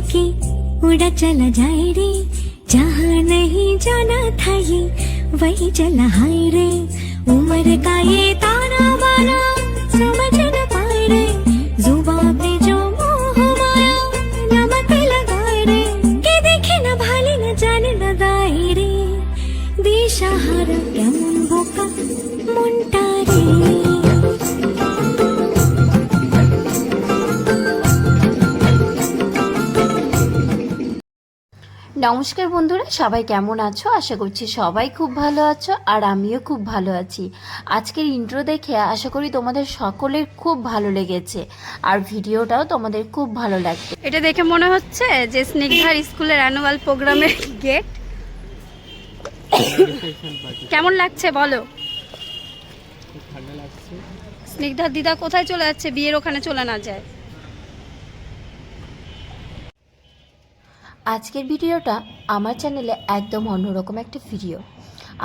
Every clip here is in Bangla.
लेके उड़ा चला जाए रे जहाँ नहीं जाना था ये वही चला हाय रे उम्र का ये ताना बाना समझ न पाए रे जुबा पे जो मोह माया नमक लगाए रे के देखे न भाले न जाने न दाए रे দিশাহারা কেমন বোকা মনটা রে নমস্কার বন্ধুরা সবাই কেমন আছো? আশা করছি সবাই খুব ভালো আছো আর আমিও খুব ভালো আছি। আজকের ইন্ট্রো দেখে আশা করি তোমাদের সকলের খুব ভালো লেগেছে আর ভিডিওটাও তোমাদের খুব ভালো লাগবে। এটা দেখে মনে হচ্ছে যে স্নিগ্ধার স্কুলের অ্যানুয়াল প্রোগ্রামের গেট কেমন লাগছে বলো? স্নিগ্ধার দিদা কোথায় চলে যাচ্ছে? বিয়ের ওখানে চলে না যায়। আজকের ভিডিওটা আমার চ্যানেলে একদম অন্যরকম একটা ভিডিও।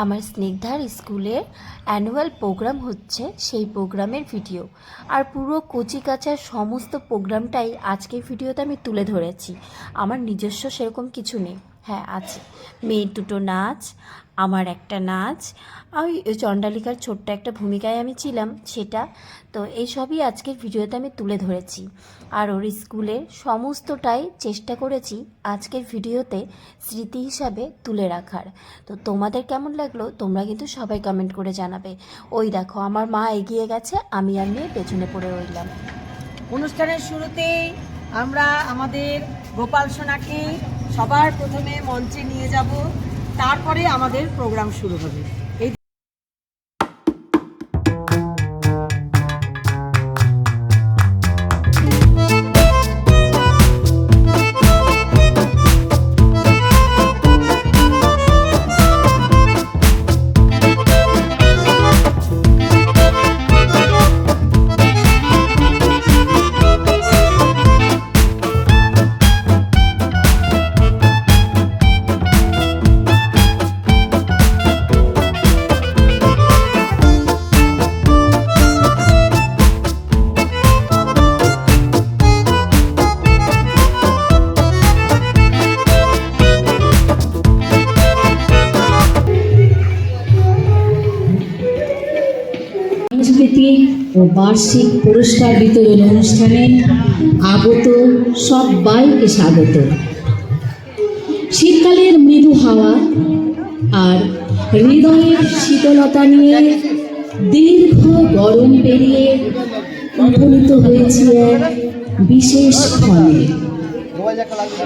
আমার স্নিগ্ধার স্কুলের অ্যানুয়াল প্রোগ্রাম হচ্ছে সেই প্রোগ্রামের ভিডিও। আর পুরো কচিকাচার সমস্ত প্রোগ্রামটাই আজকের ভিডিওতে আমি তুলে ধরেছি। আমার নিজস্ব সেরকম কিছু নেই। হ্যাঁ আছে। মেয়ের দুটো নাচ আমার একটা নাচ ওই চণ্ডালিকার ছোট্ট একটা ভূমিকায় আমি ছিলাম সেটা। তো এই সবই আজকের ভিডিওতে আমি তুলে ধরেছি। আর ওর স্কুলের সমস্তটাই চেষ্টা করেছি আজকের ভিডিওতে স্মৃতি হিসাবে তুলে রাখার। তো তোমাদের কেমন লাগল তোমরা কিন্তু সবাই কমেন্ট করে জানাবে। ওই দেখো, আমার মা এগিয়ে গেছে, আমি আর মেয়ে পেছনে পড়ে রইলাম। অনুষ্ঠানের শুরুতেই আমরা আমাদের গোপাল সোনাকে সবার প্রথমে মঞ্চে নিয়ে যাব। তারপরে আমাদের প্রোগ্রাম শুরু হবে। বার্ষিক পুরস্কার বিতরণ অনুষ্ঠানে আগত সবাইকে স্বাগত শীতকালের মৃদু হাওয়া আর হৃদয়ের শীতলতা নিয়ে দীর্ঘ গরম পেরিয়ে উপনীত হয়েছি এক বিশেষ ক্ষণে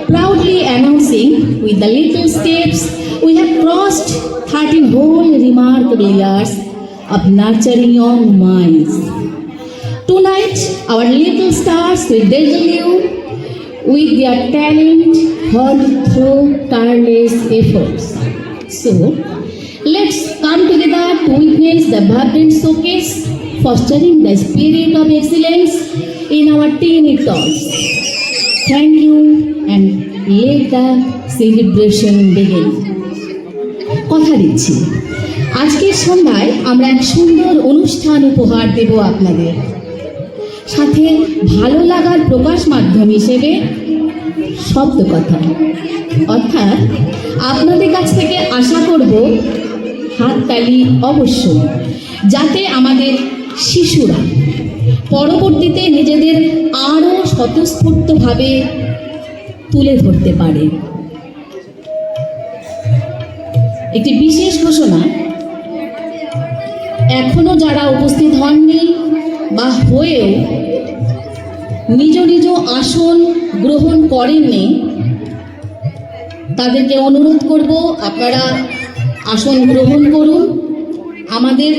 Proudly announcing with the little steps, we have crossed 13 whole remarkable years of nurturing young minds. Tonight, our little stars will dazzle you with their talent earned through tireless efforts. So, let's come together to witness the vibrant showcase fostering the spirit of excellence in our teeny tots. Thank you and let the celebration begin. কথা দিচ্ছি আজকের সন্ধ্যায় আমরা এক সুন্দর অনুষ্ঠান উপহার দেব আপনাদের সাথে ভালো লাগার প্রকাশ মাধ্যম হিসেবে শব্দ কথা অর্থাৎ আপনাদের কাছ থেকে আশা করব হাততালি অবশ্যই, যাতে আমাদের শিশুরা পরবর্তীতে নিজেদের আরও স্বতঃস্ফূর্তভাবে তুলে ধরতে পারে। একটি বিশেষ ঘোষণা, এখনও যারা উপস্থিত হননি বা হয়েও নিজ নিজ আসন গ্রহণ করেননি, তাদেরকে অনুরোধ করব, আপনারা আসন গ্রহণ করুন, আমাদের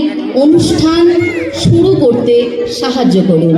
অনুষ্ঠান শুরু করতে সাহায্য করুন।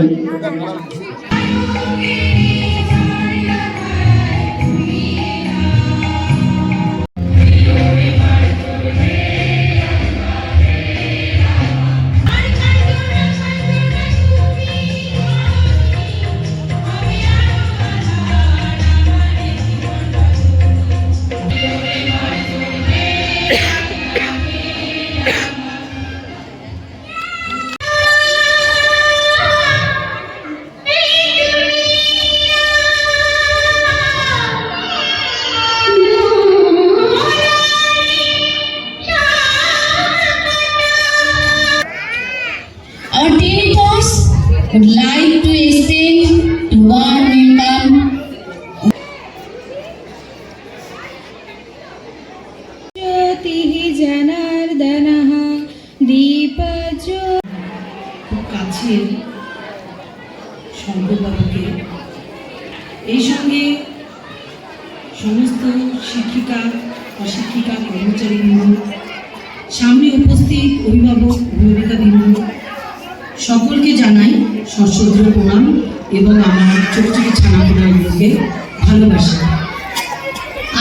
ভালোবাসা।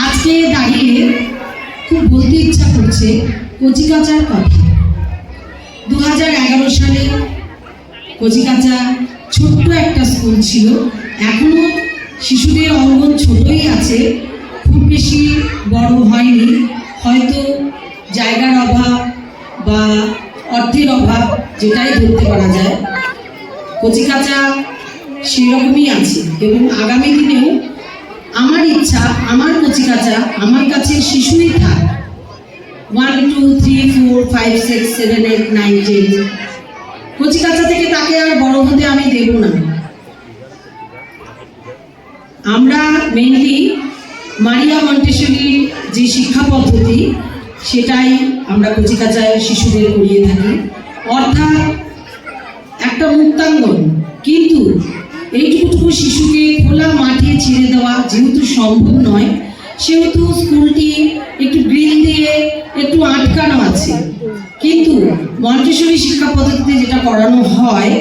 আজকে দাঁড়িয়ে খুব বলতে ইচ্ছা করছে কচিকাচার কথা। দু হাজার এগারো সালে কচিকাচা ছোট্ট একটা স্কুল ছিল। এখনও শিশুদের অঙ্গন ছোটই আছে। খুব বেশি বড় হয়নি। হয়তো জায়গার অভাব বা অর্থের অভাব যেটাই ধরতে পারা যায়। কচিকাচা সেরকমই আছে এবং আগামী দিনেও আমার ইচ্ছা, আমার কচিকাচা আমার কাছে শিশুই থাক। One two three four five six seven eight nine ten কচিকাচা থেকে তাকে আর বড় হতে আমি দেব না। আমরা মেনলি মারিয়া মন্টেশ্বরীর যে শিক্ষা পদ্ধতি, সেটাই আমরা কচিকাচায় শিশুদের করিয়ে থাকি। অর্থাৎ একটা মুক্তাঙ্গন। কিন্তু এইটুকু শিশুকে খোলা মাঠে ছেড়ে দেওয়া যেহেতু সম্ভব নয়, সেহেতু স্কুলটি একটু গ্রিল দিয়ে একটু আটকানো আছে। কিন্তু মন্টেশ্বরী শিক্ষা পদ্ধতিতে যেটা করানো হয়,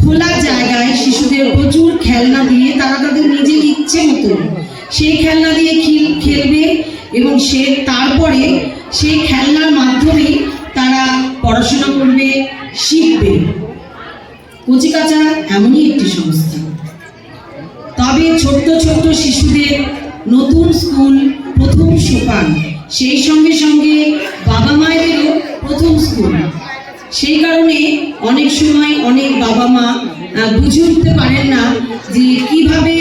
খোলা জায়গায় শিশুদের প্রচুর খেলনা দিয়ে তারা তাদের নিজের ইচ্ছে মতো সেই খেলনা দিয়ে খেলবে এবং সে তারপরে সেই খেলনার মাধ্যমেই তারা পড়াশোনা করবে, শিখবে। কচিকাচা এমনই একটি সংস্থা। তবে ছোট্ট ছোট্ট শিশুদের নতুন স্কুল প্রথম সোপান। সেই সঙ্গে সঙ্গে বাবা মায়েদেরও প্রথম স্কুল। সেই কারণে অনেক সময় অনেক বাবা মা বুঝে উঠতে পারেন না যে কীভাবে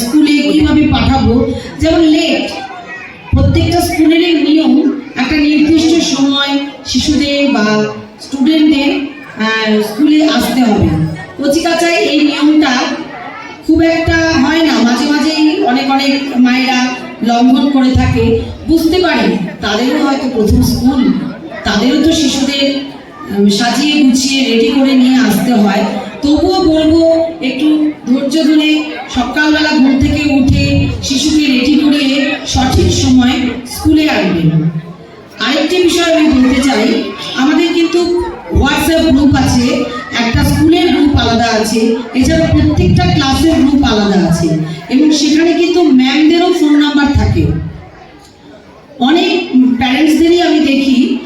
স্কুলে কীভাবে পাঠাবো। যেমন লেট প্রত্যেকটা স্কুলেরই নিয়ম, একটা নির্দিষ্ট সময় শিশুদের বা স্টুডেন্টদের স্কুলে আসতে হবে। কচিকাচায় এই নিয়মটা খুব একটা হয় না। মাঝে মাঝেই অনেক অনেক মায়েরা লঙ্ঘন করে থাকে। বুঝতে পারে, তাদেরও হয়তো প্রথম স্কুল, তাদেরও তো শিশুদের সাজিয়ে গুছিয়ে রেডি করে নিয়ে আসতে হয়। তবুও বলব, একটু ধৈর্য ধরে সকালবেলা ঘুম থেকে উঠে শিশুকে রেডি করিয়ে সঠিক সময় স্কুলে আনবেন আরেকটি বিষয় আমি বলতে চাই, আমাদের কিন্তু হোয়াটসঅ্যাপ গ্রুপ আছে। একটা স্কুলের আছে। এছাড়া প্রত্যেকটা ক্লাসের গ্রুপ আলাদা আছে। এবং সেখানে কিন্তু ম্যামদেরও ফোন নাম্বার থাকে। অনেক প্যারেন্টসদেরই আমি দেখি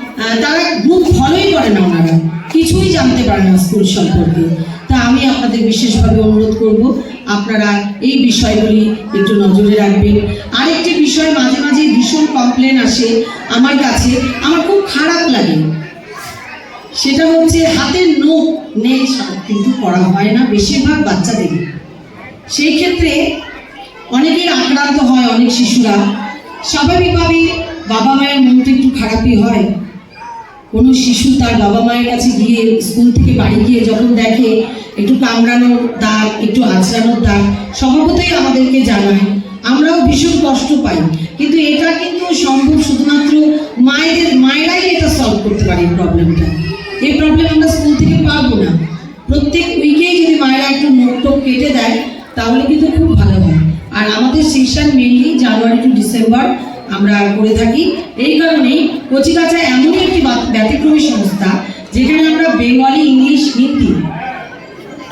তারা গ্রুপ ফলোই করে না ওনারা। কিছুই জানতে পারে না স্কুল সম্পর্কে। তা আমি আপনাদের বিশেষভাবে অনুরোধ করব, আপনারা এই বিষয়গুলি একটু নজরে রাখবেন। আরেকটি বিষয়, মাঝে মাঝে ভীষণ কমপ্লেন আসে আমার কাছে। আমার খুব খারাপ লাগে। সেটা হচ্ছে হাতের নোখ নেই কিন্তু করা হয় না বেশিরভাগ বাচ্চাদের। সেই ক্ষেত্রে অনেকের আক্রান্ত হয়, অনেক শিশুরা। স্বাভাবিকভাবেই বাবা মায়ের মন তো একটু খারাপই হয়। কোনো শিশু তার বাবা মায়ের কাছে গিয়ে স্কুল থেকে বাড়ি গিয়ে যখন দেখে, একটু কামড়ানোর দাগ, একটু আঁচড়ানোর দাগ, স্বভাবতই আমাদেরকে জানায়। আমরাও ভীষণ কষ্ট পাই। কিন্তু এটা কিন্তু সম্ভব শুধুমাত্র মায়েদের, মায়েরাই এটা সলভ করতে পারে প্রবলেমটা এই প্রবলেম আমরা স্কুল থেকে পাবো না। প্রত্যেক উইকেই যদি মায়েরা একটু নোট টোপ কেটে দেয়, তাহলে কিন্তু খুব ভালো হয়। আর আমাদের session mainly January to December আমরা করে থাকি। এই কারণেই কচিকাচা এমনই একটি ব্যতিক্রমী সংস্থা যেখানে আমরা বেঙ্গলি, ইংলিশ, হিন্দি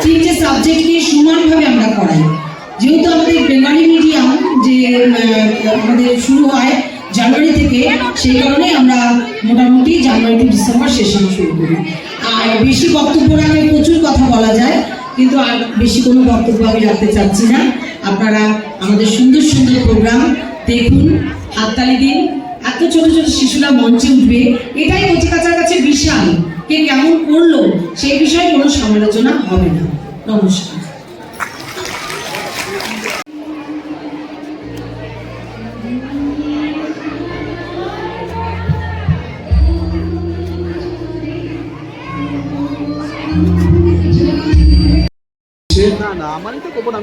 তিনটে সাবজেক্টকে সমানভাবে আমরা করাই। যেহেতু আমাদের বেঙ্গলি মিডিয়াম যে আমাদের শুরু হয় জানুয়ারি থেকে সেই কারণে আমরা মোটামুটি জানুয়ারি টু ডিসেম্বর সেশন শুরু করি। আর বেশি বক্তব্য রাখলে প্রচুর কথা বলা যায়, কিন্তু আর বেশি কোনো বক্তব্য আমি রাখতে চাচ্ছি না। আপনারা আমাদের সুন্দর সুন্দর প্রোগ্রাম দেখুন, হাততালি দিন। এত ছোট ছোট শিশুরা মঞ্চে উঠবে, এটাই কচিকাচার কাছে বিশাল। কে কেমন করল, সেই বিষয়ে কোনো সমালোচনা হবে না। নমস্কার।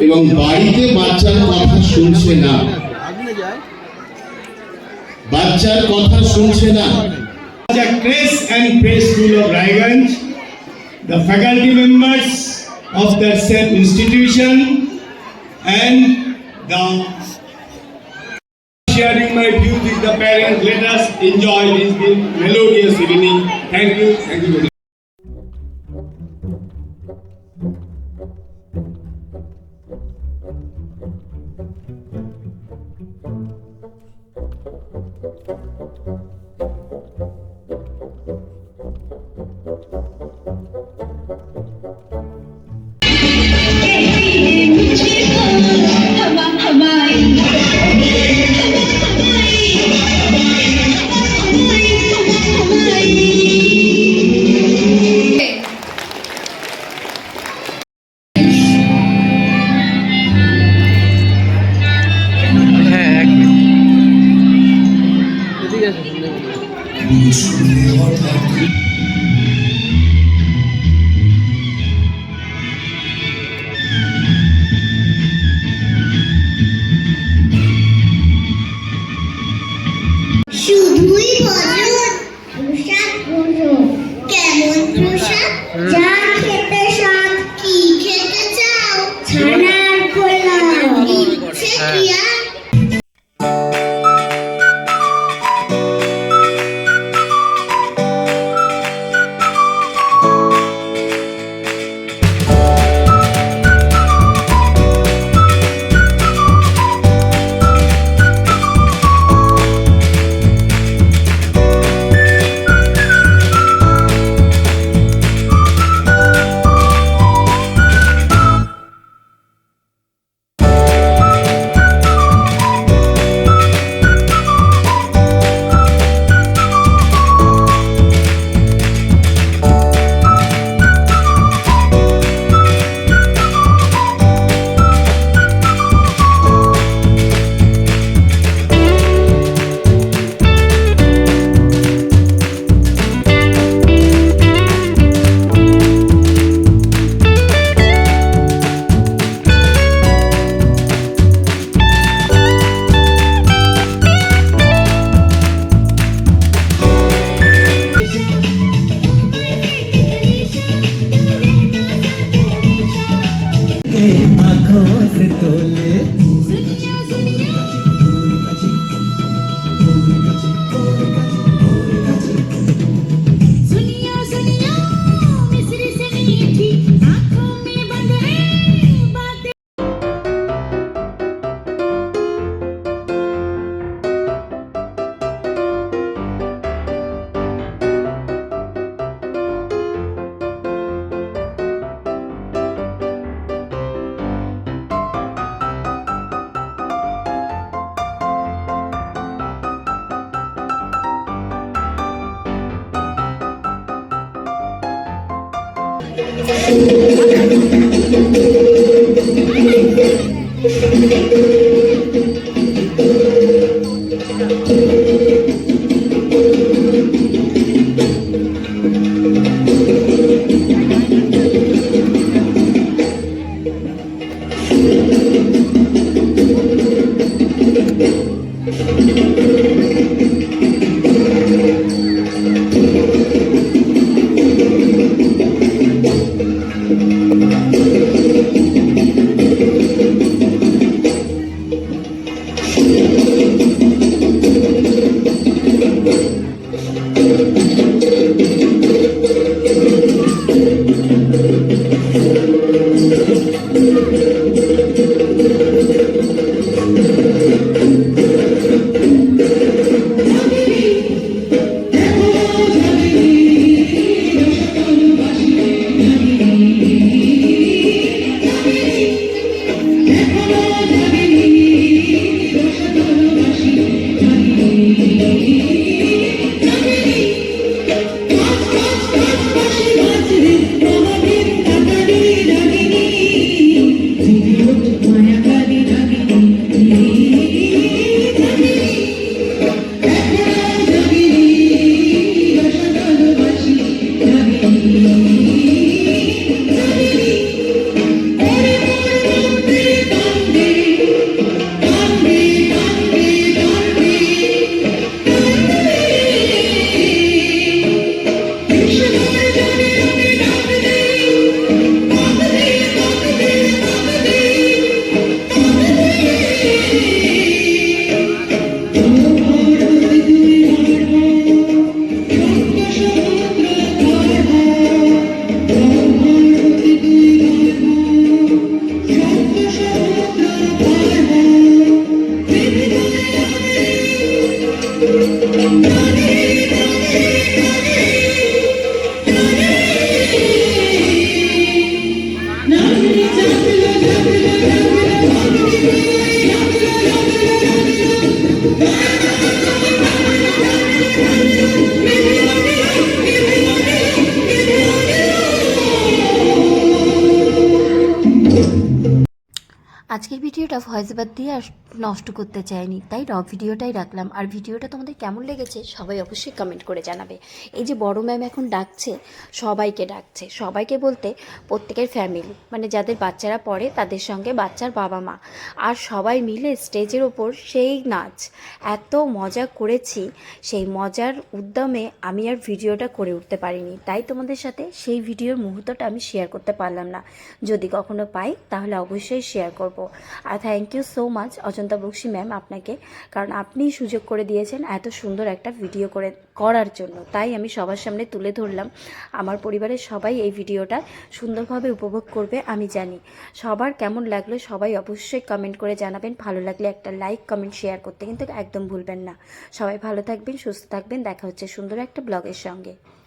এবং বাড়িতে বাচ্চার কথা শুনছে না বাচ্চার কথা শুনছে না The Grace and Praise School of Raiganj, the faculty members of the said institution, and the sharing my views with the parents. Let us enjoy this melodious evening. Thank you. Thank you ভিডিওটা ভয়েস ওভার দিয়ে আর নষ্ট করতে চাইনি। তাই র ভিডিওটাই রাখলাম। আর ভিডিওটা তোমাদের কেমন লেগেছে সবাই অবশ্যই কমেন্ট করে জানাবে। এই যে বড় ম্যাম এখন ডাকছে, সবাইকে ডাকছে। সবাইকে বলতে প্রত্যেকের ফ্যামিলি মানে যাদের বাচ্চারা পড়ে তাদের সঙ্গে বাচ্চার বাবা মা। আর সবাই মিলে স্টেজের ওপর সেই নাচ, এত মজা করেছি। সেই মজার উদ্যমে আমি আর ভিডিওটা করে উঠতে পারিনি। তাই তোমাদের সাথে সেই ভিডিওর মুহূর্তটা আমি শেয়ার করতে পারলাম না। যদি কখনো পাই তাহলে অবশ্যই শেয়ার করব। আর thank you so much Ajanta Bakshi ma'am আপনাকে। কারণ আপনিই সুযোগ করে দিয়েছেন এত সুন্দর একটা ভিডিও করে, করার জন্য। তাই আমি সবার সামনে তুলে ধরলাম। আমার পরিবারের সবাই এই ভিডিওটা সুন্দরভাবে উপভোগ করবে, আমি জানি। সবার কেমন লাগল সবাই অবশ্যই কমেন্ট করে জানাবেন। ভালো লাগলে একটা লাইক কমেন্ট শেয়ার করতে কিন্তু একদম ভুলবেন না। সবাই ভালো থাকবেন, সুস্থ থাকবেন। দেখা হচ্ছে সুন্দর একটা ব্লগের সঙ্গে।